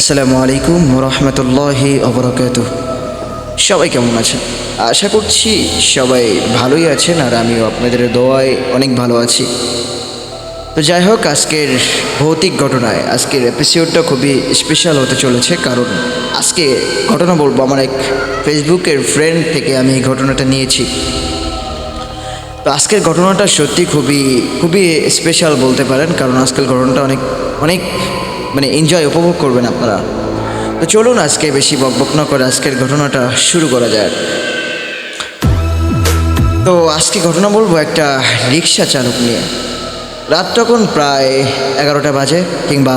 আসসালামু আলাইকুম রহমতুল্লাহি অবরকাত সবাই কেমন আছেন? আশা করছি সবাই ভালোই আছেন আর আমিও আপনাদের দোয়ায় অনেক ভালো আছি। তো যাই হোক, আজকের ভৌতিক ঘটনায়, আজকের এপিসোডটা খুবই স্পেশাল হতে চলেছে কারণ আজকে ঘটনা বলব, আমার এক ফেসবুকের ফ্রেন্ড থেকে আমি এই ঘটনাটা নিয়েছি। তো আজকের ঘটনাটা সত্যি খুবই খুবই স্পেশাল বলতে পারেন, কারণ আজকের ঘটনাটা অনেক অনেক মানে এনজয় উপভোগ করবেন আপনারা। তো চলুন আজকে বেশি বকবক না করে আজকের ঘটনাটা শুরু করা যাক। তো আজকে ঘটনা বলব একটা রিক্সা চালক নিয়ে। রাত তখন প্রায় এগারোটা বাজে কিংবা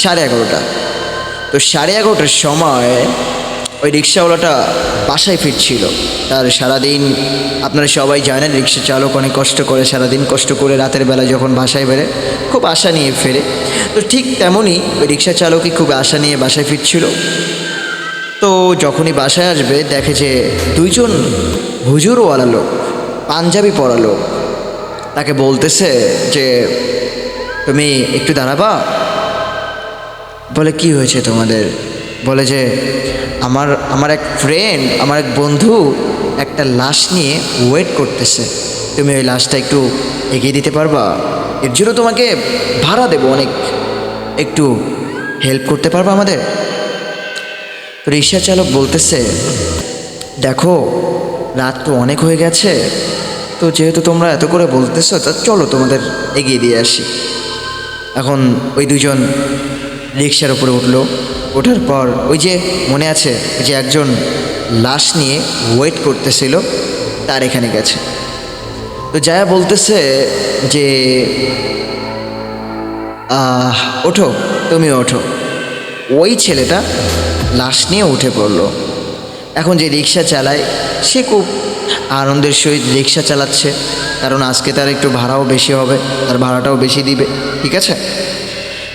সাড়ে এগারোটা। তো সাড়ে এগারোটার সময় ওই রিক্সাওয়ালাটা বাসায় ফিরছিল। তার সারাদিন আপনারা সবাই জানেন, রিক্সা চালক অনেক কষ্ট করে, সারাদিন কষ্ট করে রাতের বেলা যখন বাসায় বেরে খুব আশা নিয়ে ফেরে। তো ঠিক তেমনই ওই রিক্সা চালকই খুব আশা নিয়ে বাসায় ফিরছিল। তো যখনই বাসায় আসবে, দেখে যে দুইজন হুজুরওয়ালা লোক, পাঞ্জাবি পরা লোক, তাকে বলতেছে যে, তুমি একটু দাঁড়াবা? বলে, কি হয়েছে তোমাদের? বলে যে, আমার আমার এক ফ্রেন্ড আমার এক বন্ধু একটা লাশ নিয়ে ওয়েট করতেছে। তুমি ওই লাশটা একটু এগিয়ে দিতে পারবা? এর জন্য তোমাকে ভাড়া দেবো অনেক। একটু হেল্প করতে পারবা আমাদের? রিক্সা চালক বলতেছে, দেখো, রাত তো অনেক হয়ে গেছে। তো যেহেতু তোমরা এত করে বলতেছো, তা চলো তোমাদের এগিয়ে দিয়ে আসি। এখন ওই দুজন রিক্সার উপরে উঠল। ওঠার পর ওই যে মনে আছে যে একজন লাশ নিয়ে ওয়েট করতেছিল, তার এখানে গেছে। তো যায়া বলতেছে যে ওঠো তুমি ওঠো। ওই ছেলেটা লাশ নিয়ে উঠে পড়ল। এখন যে রিক্সা চালায়, সে খুব আনন্দের সহিত রিক্সা চালাচ্ছে, কারণ আজকে তার একটু ভাড়াও বেশি হবে, তার ভাড়াটাও বেশি দিবে, ঠিক আছে?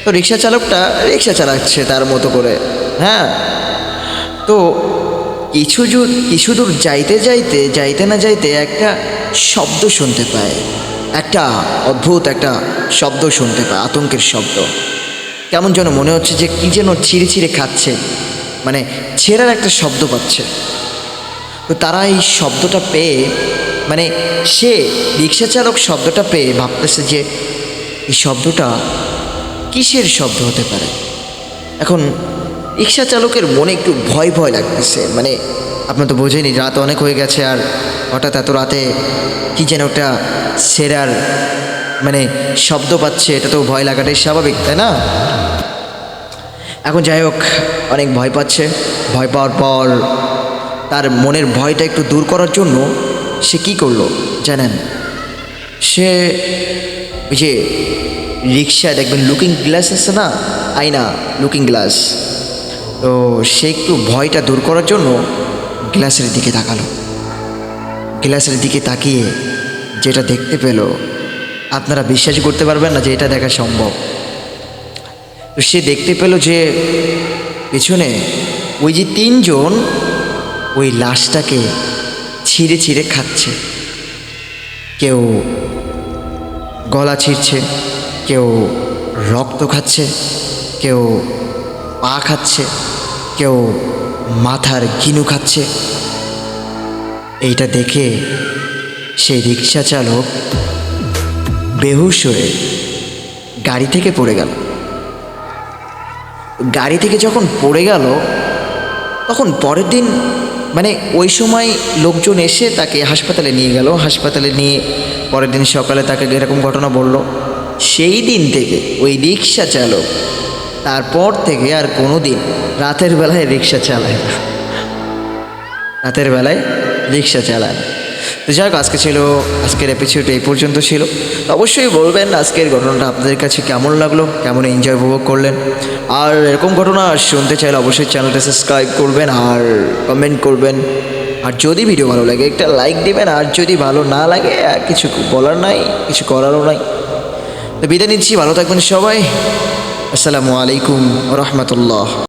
তো রিক্সা চালকটা রিক্সা চালাচ্ছে তার মতো করে। হ্যাঁ? তো কিছু কিছু দূর যাইতে যাইতে যাইতে না যাইতে একটা শব্দ শুনতে পায়। একটা অদ্ভুত একটা শব্দ শুনতে পায়, আতঙ্কের শব্দ। কেমন যেন মনে হচ্ছে যে কী যেন ছিঁড়ে ছিঁড়ে খাচ্ছে মানে ছেঁড়ার একটা শব্দ পাচ্ছে। তো তারা এই শব্দটা পেয়ে মানে সে রিক্সা চালক শব্দটা পেয়ে ভাবতেছে যে এই শব্দটা কিসের শব্দ হতে পারে? এখন রিক্সা চালকের মনে একটু ভয় ভয় লাগতেছে। মানে আপনার তো বোঝেনি রাত অনেক হয়ে গেছে আর হঠাৎ এত রাতে কি যেন একটা সেরার মানে শব্দ পাচ্ছে, এটা তো ভয় লাগাটাই স্বাভাবিক, তাই না? এখন যাই হোক, অনেক ভয় পাচ্ছে। ভয় পাওয়ার পর তার মনের ভয়টা একটু দূর করার জন্য সে কি করল, জানেন? সে যে রিক্সা দেখবেন লুকিং গ্লাস আছে না? আয়না লুকিং গ্লাস তো সে একটু ভয়টা দূর করার জন্য গ্লাসের দিকে তাকালো। গ্লাসের দিকে তাকিয়ে যেটা দেখতে পেল, আপনারা বিশ্বাসই করতে পারবেন না যে এটা দেখা সম্ভব। তো সে দেখতে পেল যে পেছনে ওই যে তিনজন ওই লাশটাকে ছিঁড়ে ছিঁড়ে খাচ্ছে। কেউ গলা ছিঁড়ছে। কেউ রক্ত খাচ্ছে, কেউ পা খাচ্ছে, কেউ মাথার গিনু খাচ্ছে। এইটা দেখে সেই রিক্সা চালক বেহুশ হয়ে গাড়ি থেকে পড়ে গেল। গাড়ি থেকে যখন পড়ে গেল, তখন পরের দিন মানে ওই সময় লোকজন এসে তাকে হাসপাতালে নিয়ে গেল। হাসপাতালে নিয়ে পরের দিন সকালে তাকে এরকম ঘটনা বলল। সেই দিন থেকে ওই রিক্সা চালক। তারপর থেকে আর কোনো দিন রাতের বেলায় রিক্সা চালায় না। রাতের বেলায় রিক্সা চালায় না। তো যাই হোক, আজকে ছিল, আজকের এপিসোড এই পর্যন্ত ছিল। অবশ্যই বলবেন আজকের ঘটনাটা আপনাদের কাছে কেমন লাগল, কেমন এনজয় উপভোগ করলেন। আর এরকম ঘটনা শুনতে চাইলে অবশ্যই চ্যানেলটা সাবস্ক্রাইব করবেন আর কমেন্ট করবেন। আর যদি ভিডিও ভালো লাগে, একটা লাইক দিবেন। আর যদি ভালো না লাগে, আর কিছু বলার নাই, কিছু করারও নাই। তো বিদায় নিচ্ছি ভালো থাকবেন সবাই। আসসালামু আলাইকুম রহমতুল্লাহ।